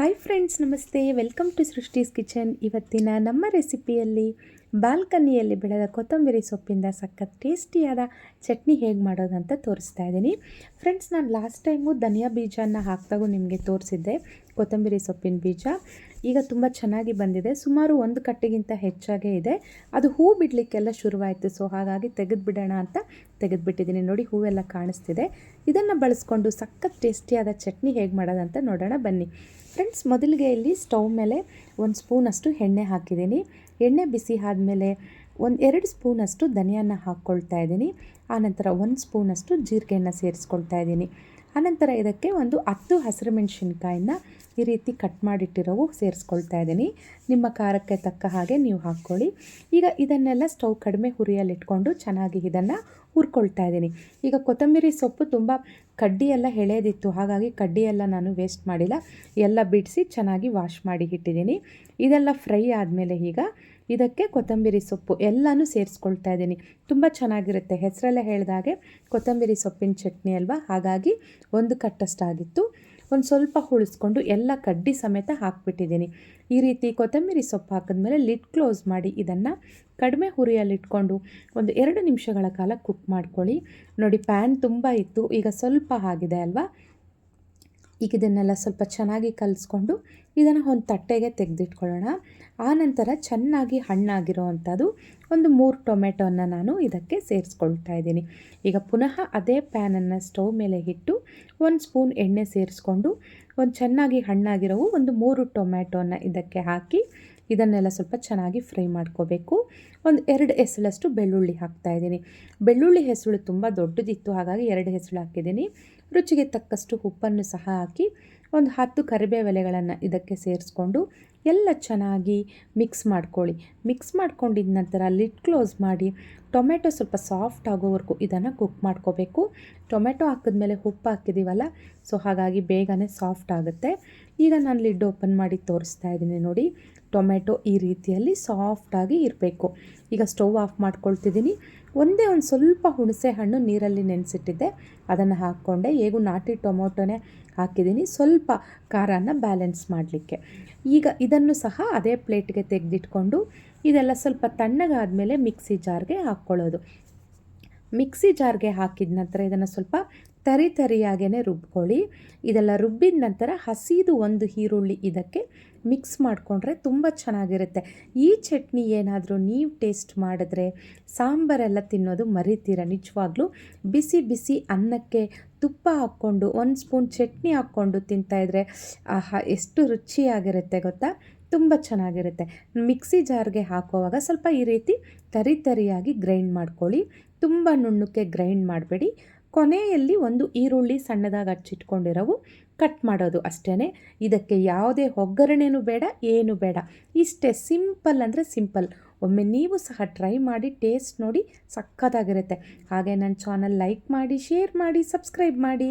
Hi friends ನಮಸ್ತೆ. Welcome to Srushti's kitchen ಇವತ್ತಿನ ನಮ್ಮ ರೆಸಿಪಿಯಲ್ಲಿ ಬಾಲ್ಕನಿಯಲ್ಲಿ ಬೆಳೆದ ಕೊತ್ತಂಬರಿ ಸೊಪ್ಪಿಂದ ಸಖತ್ ಟೇಸ್ಟಿಯಾದ ಚಟ್ನಿ ಹೇಗೆ ಮಾಡೋದಂತ ತೋರಿಸ್ತಾ ಇದ್ದೀನಿ. ಫ್ರೆಂಡ್ಸ್ ನಾನು ಲಾಸ್ಟ್ ಟೈಮು ಧನಿಯಾ ಬೀಜನ ಹಾಕಿದಾಗೂ ನಿಮಗೆ ತೋರಿಸಿದ್ದೆ, ಕೊತ್ತಂಬರಿ ಸೊಪ್ಪಿನ ಬೀಜ. ಈಗ ತುಂಬ ಚೆನ್ನಾಗಿ ಬಂದಿದೆ, ಸುಮಾರು ಒಂದು ಕಟ್ಟಿಗಿಂತ ಹೆಚ್ಚಾಗೇ ಇದೆ. ಅದು ಹೂ ಬಿಡಲಿಕ್ಕೆಲ್ಲ ಶುರುವಾಯಿತು ಸೊ ಹಾಗಾಗಿ ತೆಗೆದುಬಿಡೋಣ ಅಂತ ತೆಗೆದುಬಿಟ್ಟಿದ್ದೀನಿ. ನೋಡಿ, ಹೂವೆಲ್ಲ ಕಾಣಿಸ್ತಿದೆ. ಇದನ್ನು ಬಳಸ್ಕೊಂಡು ಸಖತ್ ಟೇಸ್ಟಿಯಾದ ಚಟ್ನಿ ಹೇಗೆ ಮಾಡೋದಂತ ನೋಡೋಣ ಬನ್ನಿ. ಫ್ರೆಂಡ್ಸ್ ಮೊದಲಿಗೆ ಇಲ್ಲಿ ಸ್ಟವ್ ಮೇಲೆ ಒಂದು ಸ್ಪೂನಷ್ಟು ಎಣ್ಣೆ ಹಾಕಿದ್ದೀನಿ. ಎಣ್ಣೆ ಬಿಸಿ ಆದಮೇಲೆ ಒಂದು ಎರಡು ಸ್ಪೂನಷ್ಟು ಧನಿಯಾನ ಹಾಕ್ಕೊಳ್ತಾ ಇದ್ದೀನಿ. ಆನಂತರ ಒಂದು ಸ್ಪೂನಷ್ಟು ಜೀರಿಗೆಯನ್ನು ಸೇರಿಸ್ಕೊಳ್ತಾ ಇದ್ದೀನಿ. ಆನಂತರ ಇದಕ್ಕೆ ಒಂದು ಹತ್ತು ಹಸಿರು ಮೆಣಸಿನ್ಕಾಯಿನ ಈ ರೀತಿ ಕಟ್ ಮಾಡಿಟ್ಟಿರೋವು ಸೇರಿಸ್ಕೊಳ್ತಾ ಇದ್ದೀನಿ. ನಿಮ್ಮ ಖಾರಕ್ಕೆ ತಕ್ಕ ಹಾಗೆ ನೀವು ಹಾಕ್ಕೊಳ್ಳಿ. ಈಗ ಇದನ್ನೆಲ್ಲ ಸ್ಟವ್ ಕಡಿಮೆ ಹುರಿಯಲ್ಲಿಟ್ಕೊಂಡು ಚೆನ್ನಾಗಿ ಇದನ್ನು ಹುರ್ಕೊಳ್ತಾ ಇದ್ದೀನಿ. ಈಗ ಕೊತ್ತಂಬರಿ ಸೊಪ್ಪು ತುಂಬ ಕಡ್ಡಿಯೆಲ್ಲ ಎಳೆದಿತ್ತು, ಹಾಗಾಗಿ ಕಡ್ಡಿಯೆಲ್ಲ ನಾನು ವೇಸ್ಟ್ ಮಾಡಿಲ್ಲ. ಎಲ್ಲ ಬಿಡಿಸಿ ಚೆನ್ನಾಗಿ ವಾಶ್ ಮಾಡಿ ಇಟ್ಟಿದ್ದೀನಿ. ಇದೆಲ್ಲ ಫ್ರೈ ಆದಮೇಲೆ ಈಗ ಇದಕ್ಕೆ ಕೊತ್ತಂಬರಿ ಸೊಪ್ಪು ಎಲ್ಲನೂ ಸೇರಿಸ್ಕೊಳ್ತಾ ಇದ್ದೀನಿ. ತುಂಬ ಚೆನ್ನಾಗಿರುತ್ತೆ. ಹೆಸರಲ್ಲೇ ಹೇಳಿದಾಗೆ ಕೊತ್ತಂಬರಿ ಸೊಪ್ಪಿನ ಚಟ್ನಿ ಅಲ್ವಾ? ಹಾಗಾಗಿ ಒಂದು ಕಟ್ಟಷ್ಟಾಗಿತ್ತು. ಒಂದು ಸ್ವಲ್ಪ ಹುಳಿಸ್ಕೊಂಡು ಎಲ್ಲ ಕಡ್ಡಿ ಸಮೇತ ಹಾಕ್ಬಿಟ್ಟಿದ್ದೀನಿ. ಈ ರೀತಿ ಕೊತ್ತಂಬರಿ ಸೊಪ್ಪು ಹಾಕಿದ್ಮೇಲೆ ಲಿಡ್ ಕ್ಲೋಸ್ ಮಾಡಿ ಇದನ್ನು ಕಡಿಮೆ ಹುರಿಯಲ್ಲಿಟ್ಕೊಂಡು ಒಂದು ಎರಡು ನಿಮಿಷಗಳ ಕಾಲ ಕುಕ್ ಮಾಡ್ಕೊಳ್ಳಿ. ನೋಡಿ, ಪ್ಯಾನ್ ತುಂಬ ಇತ್ತು. ಈಗ ಸ್ವಲ್ಪ ಆಗಿದೆ ಅಲ್ವಾ? ಈಗ ಇದನ್ನೆಲ್ಲ ಸ್ವಲ್ಪ ಚೆನ್ನಾಗಿ ಕಲಿಸ್ಕೊಂಡು ಇದನ್ನು ಒಂದು ತಟ್ಟೆಗೆ ತೆಗೆದಿಟ್ಕೊಳ್ಳೋಣ. ಆನಂತರ ಚೆನ್ನಾಗಿ ಹಣ್ಣಾಗಿರೋ ಅಂಥದ್ದು ಒಂದು ಮೂರು ಟೊಮೆಟೊನ ನಾನು ಇದಕ್ಕೆ ಸೇರಿಸ್ಕೊಳ್ತಾ ಇದ್ದೀನಿ. ಈಗ ಪುನಃ ಅದೇ ಪ್ಯಾನನ್ನು ಸ್ಟವ್ ಮೇಲೆ ಇಟ್ಟು ಒಂದು ಸ್ಪೂನ್ ಎಣ್ಣೆ ಸೇರಿಸ್ಕೊಂಡು ಒಂದು ಚೆನ್ನಾಗಿ ಹಣ್ಣಾಗಿರೋವು ಒಂದು ಮೂರು ಟೊಮೆಟೊನ ಇದಕ್ಕೆ ಹಾಕಿ ಇದನ್ನೆಲ್ಲ ಸ್ವಲ್ಪ ಚೆನ್ನಾಗಿ ಫ್ರೈ ಮಾಡ್ಕೋಬೇಕು. ಒಂದು ಎರಡು ಹೆಸಳಷ್ಟು ಬೆಳ್ಳುಳ್ಳಿ ಹಾಕ್ತಾ ಇದ್ದೀನಿ. ಬೆಳ್ಳುಳ್ಳಿ ಹೆಸಳು ತುಂಬ ದೊಡ್ಡದಿತ್ತು, ಹಾಗಾಗಿ ಎರಡು ಹೆಸಳು ಹಾಕಿದ್ದೀನಿ. ರುಚಿಗೆ ತಕ್ಕಷ್ಟು ಉಪ್ಪನ್ನು ಸಹ ಹಾಕಿ, ಒಂದು ಹತ್ತು ಕರಿಬೇವೆಲೆಗಳನ್ನು ಇದಕ್ಕೆ ಸೇರಿಸ್ಕೊಂಡು ಎಲ್ಲ ಚೆನ್ನಾಗಿ ಮಿಕ್ಸ್ ಮಾಡ್ಕೊಳ್ಳಿ. ಮಿಕ್ಸ್ ಮಾಡ್ಕೊಂಡಿದ ನಂತರ ಲಿಡ್ ಕ್ಲೋಸ್ ಮಾಡಿ ಟೊಮೆಟೊ ಸ್ವಲ್ಪ ಸಾಫ್ಟ್ ಆಗೋವರೆಗೂ ಇದನ್ನು ಕುಕ್ ಮಾಡ್ಕೋಬೇಕು. ಟೊಮೆಟೊ ಹಾಕಿದ್ಮೇಲೆ ಉಪ್ಪು ಹಾಕಿದ್ದೀವಲ್ಲ ಸೊ ಹಾಗಾಗಿ ಬೇಗನೆ ಸಾಫ್ಟ್ ಆಗುತ್ತೆ. ಈಗ ನಾನು ಲಿಡ್ ಓಪನ್ ಮಾಡಿ ತೋರಿಸ್ತಾ ಇದ್ದೀನಿ ನೋಡಿ. ಟೊಮೆಟೊ ಈ ರೀತಿಯಲ್ಲಿ ಸಾಫ್ಟಾಗಿ ಇರಬೇಕು. ಈಗ ಸ್ಟವ್ ಆಫ್ ಮಾಡ್ಕೊಳ್ತಿದ್ದೀನಿ. ಒಂದೇ ಒಂದು ಸ್ವಲ್ಪ ಹುಣಸೆ ಹಣ್ಣು ನೀರಲ್ಲಿ ನೆನೆಸಿಟ್ಟಿದ್ದೆ. ಅದನ್ನು ಹಾಕ್ಕೊಂಡೆ. ಹೇಗೂ ನಾಟಿ ಟೊಮೊಟೊನೇ ಹಾಕಿದ್ದೀನಿ. ಸ್ವಲ್ಪ ಖಾರನ ಬ್ಯಾಲೆನ್ಸ್ ಮಾಡಲಿಕ್ಕೆ. ಈಗ ಇದನ್ನು ಸಹ ಅದೇ ಪ್ಲೇಟ್ಗೆ ತೆಗೆದಿಟ್ಕೊಂಡು ಇದೆಲ್ಲ ಸ್ವಲ್ಪ ತಣ್ಣಗಾದ ಮೇಲೆ ಮಿಕ್ಸಿ ಜಾರ್ಗೆ ಹಾಕ್ಕೊಳ್ಳೋದು. ಮಿಕ್ಸಿ ಜಾರ್ಗೆ ಹಾಕಿದ ನಂತರ ಇದನ್ನು ಸ್ವಲ್ಪ ತರಿ ತರಿಯಾಗೇ ರುಬ್ಕೊಳ್ಳಿ. ಇದೆಲ್ಲ ರುಬ್ಬಿದ ನಂತರ ಹಸಿದು ಒಂದು ಈರುಳ್ಳಿ ಇದಕ್ಕೆ ಮಿಕ್ಸ್ ಮಾಡಿಕೊಂಡ್ರೆ ತುಂಬ ಚೆನ್ನಾಗಿರುತ್ತೆ. ಈ ಚಟ್ನಿ ಏನಾದರೂ ನೀವು ಟೇಸ್ಟ್ ಮಾಡಿದ್ರೆ ಸಾಂಬಾರೆಲ್ಲ ತಿನ್ನೋದು ಮರಿತೀರ ನಿಜವಾಗ್ಲೂ. ಬಿಸಿ ಬಿಸಿ ಅನ್ನಕ್ಕೆ ತುಪ್ಪ ಹಾಕ್ಕೊಂಡು, ಒಂದು ಸ್ಪೂನ್ ಚಟ್ನಿ ಹಾಕ್ಕೊಂಡು ತಿಂತಾಯಿದ್ರೆ ಆಹಾ, ಎಷ್ಟು ರುಚಿಯಾಗಿರುತ್ತೆ ಗೊತ್ತಾ? ತುಂಬ ಚೆನ್ನಾಗಿರುತ್ತೆ. ಮಿಕ್ಸಿ ಜಾರ್ಗೆ ಹಾಕುವಾಗ ಸ್ವಲ್ಪ ಈ ರೀತಿ ತರಿ ತರಿಯಾಗಿ ಗ್ರೈಂಡ್ ಮಾಡ್ಕೊಳ್ಳಿ. ತುಂಬ ನುಣ್ಣಕ್ಕೆ ಗ್ರೈಂಡ್ ಮಾಡಬೇಡಿ. ಕೊನೆಯಲ್ಲಿ ಒಂದು ಈರುಳ್ಳಿ ಸಣ್ಣದಾಗಿ ಹಚ್ಚಿಟ್ಕೊಂಡಿರೋವು ಕಟ್ ಮಾಡೋದು ಅಷ್ಟೇ ಇದಕ್ಕೆ ಯಾವುದೇ ಒಗ್ಗರಣೆನೂ ಬೇಡ, ಏನು ಬೇಡ. ಇಷ್ಟೇ ಸಿಂಪಲ್ ಅಂದರೆ ಸಿಂಪಲ್ ಒಮ್ಮೆ ನೀವು ಸಹ ಟ್ರೈ ಮಾಡಿ ಟೇಸ್ಟ್ ನೋಡಿ ಸಕ್ಕತ್ತಾಗಿರುತ್ತೆ. ಹಾಗೆ ನನ್ನ ಚಾನಲ್ ಲೈಕ್ ಮಾಡಿ ಶೇರ್ ಮಾಡಿ ಸಬ್ಸ್ಕ್ರೈಬ್ ಮಾಡಿ.